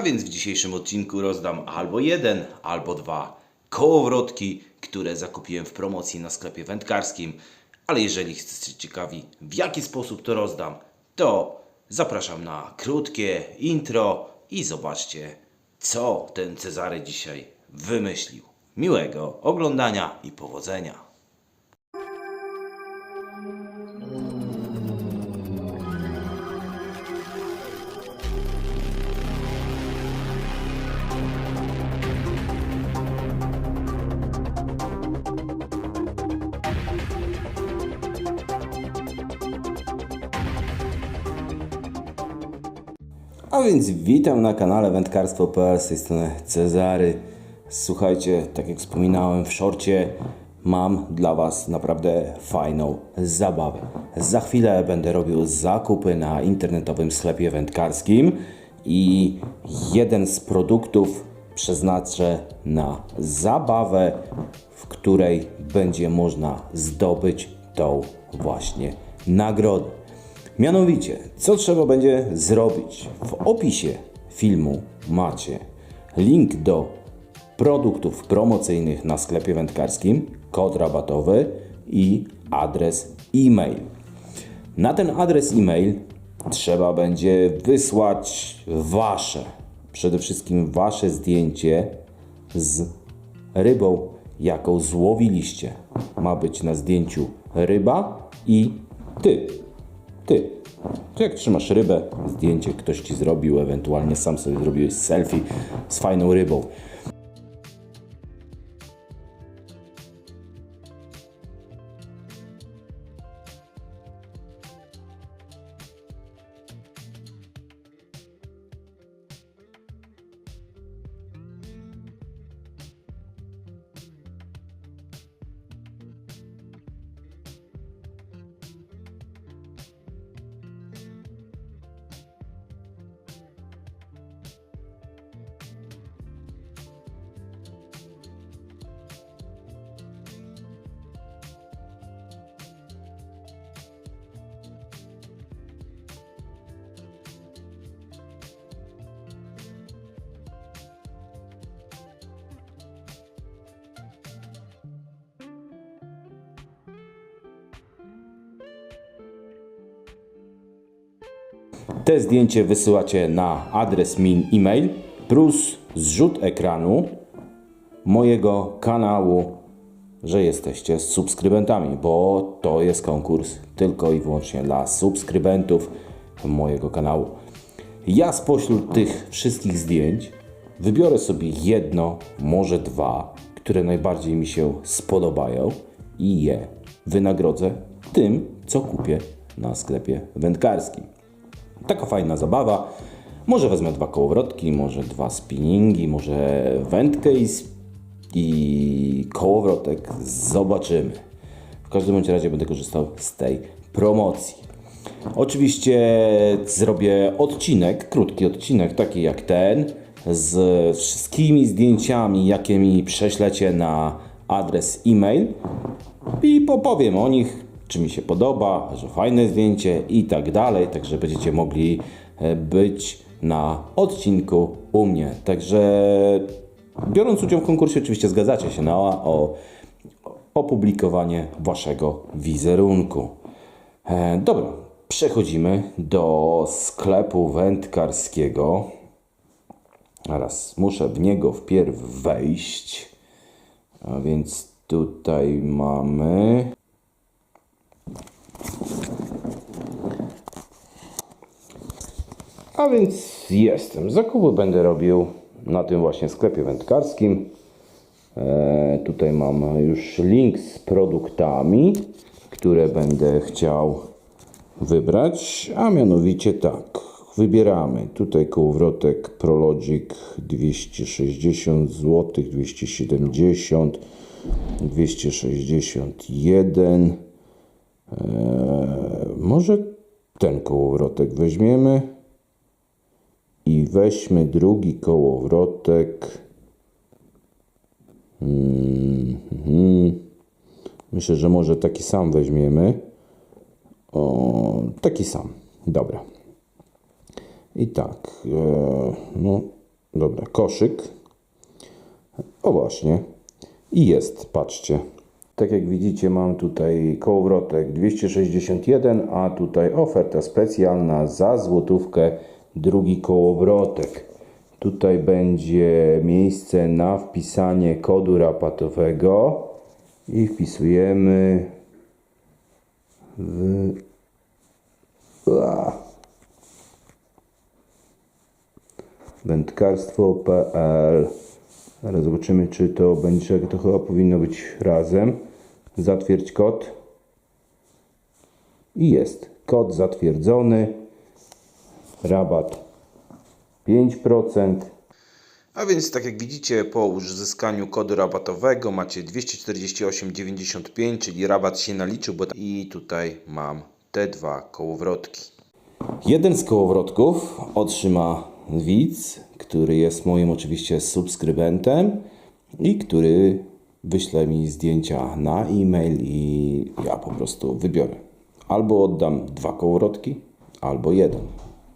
A więc w dzisiejszym odcinku rozdam albo jeden, albo dwa kołowrotki, które zakupiłem w promocji na sklepie wędkarskim. Ale jeżeli jesteście ciekawi, w jaki sposób to rozdam, to zapraszam na krótkie intro i zobaczcie, co ten Cezary dzisiaj wymyślił. Miłego oglądania i powodzenia. A więc witam na kanale wędkarstwo.pl z tej strony Cezary. Słuchajcie, tak jak wspominałem w szorcie, mam dla Was naprawdę fajną zabawę. Za chwilę będę robił zakupy na internetowym sklepie wędkarskim i jeden z produktów przeznaczę na zabawę, w której będzie można zdobyć tą właśnie nagrodę. Mianowicie, co trzeba będzie zrobić? W opisie filmu macie link do produktów promocyjnych na sklepie wędkarskim, kod rabatowy i adres e-mail. Na ten adres e-mail trzeba będzie wysłać wasze, przede wszystkim wasze zdjęcie z rybą, jaką złowiliście. Ma być na zdjęciu ryba i ty. Ty. To jak trzymasz rybę, zdjęcie ktoś ci zrobił, ewentualnie sam sobie zrobiłeś selfie z fajną rybą. Te zdjęcie wysyłacie na adres min e-mail plus zrzut ekranu mojego kanału, że jesteście subskrybentami, bo to jest konkurs tylko i wyłącznie dla subskrybentów mojego kanału. Ja spośród tych wszystkich zdjęć wybiorę sobie jedno, może dwa, które najbardziej mi się spodobają i je wynagrodzę tym, co kupię na sklepie wędkarskim. Taka fajna zabawa. Może wezmę dwa kołowrotki, może dwa spinningi, może wędkę i, i kołowrotek. Zobaczymy. W każdym bądź razie będę korzystał z tej promocji. Oczywiście zrobię odcinek, krótki odcinek, taki jak ten, z wszystkimi zdjęciami, jakie mi prześlecie na adres e-mail i popowiem o nich, czy mi się podoba, że fajne zdjęcie i tak dalej, także będziecie mogli e, być na odcinku u mnie. Także biorąc udział w konkursie oczywiście zgadzacie się na o opublikowanie waszego wizerunku. E, dobra, przechodzimy do sklepu wędkarskiego. Teraz muszę w niego wpierw wejść. A więc tutaj mamy. A więc jestem. Zakupy będę robił na tym właśnie sklepie wędkarskim. E, tutaj mam już link z produktami, które będę chciał wybrać, a mianowicie tak. Wybieramy tutaj kołowrotek Prologic 260 zł, 270, 261. Eee, może ten kołowrotek weźmiemy i weźmy drugi kołowrotek. Mhm. Myślę, że może taki sam weźmiemy. O, taki sam. Dobra. I tak, e, no Dobra, koszyk. O właśnie. I jest, patrzcie. Tak jak widzicie, mam tutaj kołowrotek 261, a tutaj oferta specjalna za złotówkę, drugi kołowrotek. Tutaj będzie miejsce na wpisanie kodu rapatowego i wpisujemy w... Wędkarstwo.pl Zaraz zobaczymy, czy to będzie, to chyba powinno być razem. Zatwierdź kod. I jest. Kod zatwierdzony. Rabat 5%. A więc tak jak widzicie po uzyskaniu kodu rabatowego macie 248,95 czyli rabat się naliczył bo i tutaj mam te dwa kołowrotki. Jeden z kołowrotków otrzyma widz, który jest moim oczywiście subskrybentem i który wyśle mi zdjęcia na e-mail i ja po prostu wybiorę. Albo oddam dwa kołowrotki, albo jeden.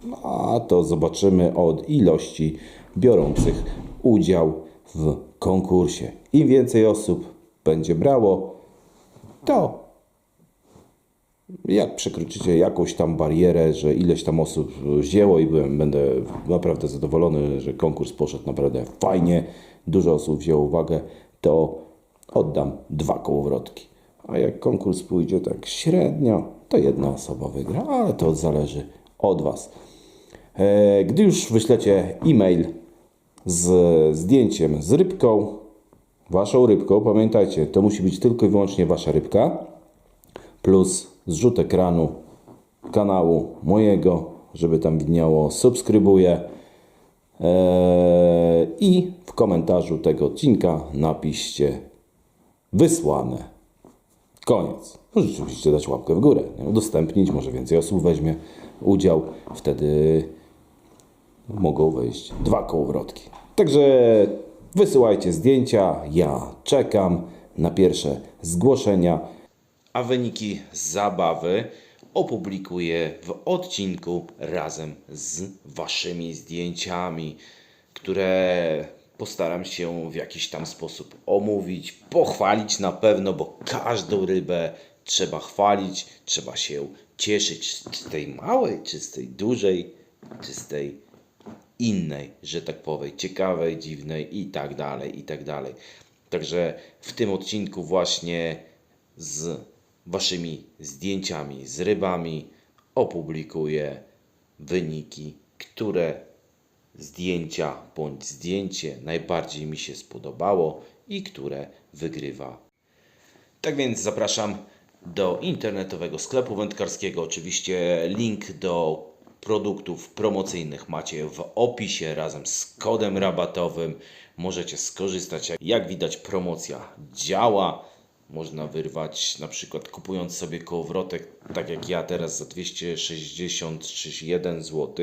No, A to zobaczymy od ilości biorących udział w konkursie. Im więcej osób będzie brało, to jak przekroczycie jakąś tam barierę, że ileś tam osób wzięło i byłem, będę naprawdę zadowolony, że konkurs poszedł naprawdę fajnie, dużo osób wzięło uwagę, to oddam dwa kołowrotki. A jak konkurs pójdzie tak średnio, to jedna osoba wygra, ale to zależy od Was. E, Gdy już wyślecie e-mail z zdjęciem z rybką, Waszą rybką, pamiętajcie, to musi być tylko i wyłącznie Wasza rybka, plus zrzut ekranu kanału mojego, żeby tam widniało subskrybuję Eee, i w komentarzu tego odcinka napiszcie wysłane. Koniec. Możecie oczywiście dać łapkę w górę, nie? udostępnić, może więcej osób weźmie udział, wtedy mogą wejść dwa kołowrotki. Także wysyłajcie zdjęcia, ja czekam na pierwsze zgłoszenia. A wyniki zabawy opublikuję w odcinku razem z waszymi zdjęciami, które postaram się w jakiś tam sposób omówić, pochwalić na pewno, bo każdą rybę trzeba chwalić, trzeba się cieszyć z tej małej, czy z tej dużej, czy z tej innej, że tak powiem, ciekawej, dziwnej i tak dalej, i tak dalej. Także w tym odcinku właśnie z waszymi zdjęciami, z rybami opublikuję wyniki, które zdjęcia bądź zdjęcie najbardziej mi się spodobało i które wygrywa tak więc zapraszam do internetowego sklepu wędkarskiego. Oczywiście link do produktów promocyjnych macie w opisie razem z kodem rabatowym. Możecie skorzystać. Jak widać, promocja działa. Można wyrwać na przykład kupując sobie kołowrotek, tak jak ja teraz za 261 zł,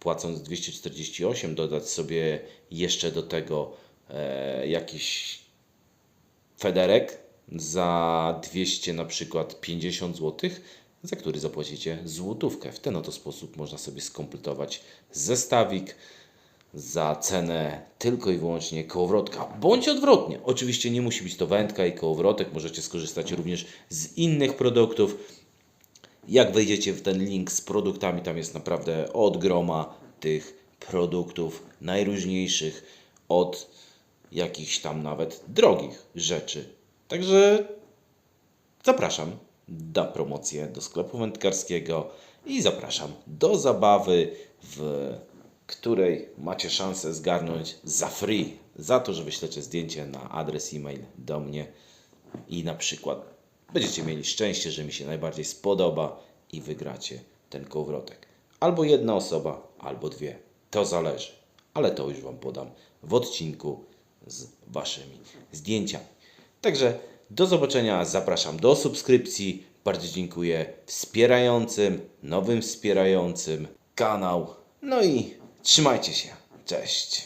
płacąc 248, dodać sobie jeszcze do tego e, jakiś federek za 200 na przykład 50 zł, za który zapłacicie złotówkę. W ten oto sposób można sobie skompletować zestawik za cenę tylko i wyłącznie kołowrotka, bądź odwrotnie. Oczywiście nie musi być to wędka i kołowrotek, możecie skorzystać również z innych produktów. Jak wejdziecie w ten link z produktami, tam jest naprawdę od groma tych produktów najróżniejszych, od jakichś tam nawet drogich rzeczy. Także zapraszam na promocję do sklepu wędkarskiego i zapraszam do zabawy, w której macie szansę zgarnąć za free, za to, że wyślecie zdjęcie na adres e-mail do mnie i na przykład będziecie mieli szczęście, że mi się najbardziej spodoba i wygracie ten kołowrotek. Albo jedna osoba, albo dwie. To zależy, ale to już Wam podam w odcinku z Waszymi zdjęciami. Także do zobaczenia, zapraszam do subskrypcji. Bardzo dziękuję wspierającym, nowym wspierającym kanał. No i trzymajcie się. Cześć.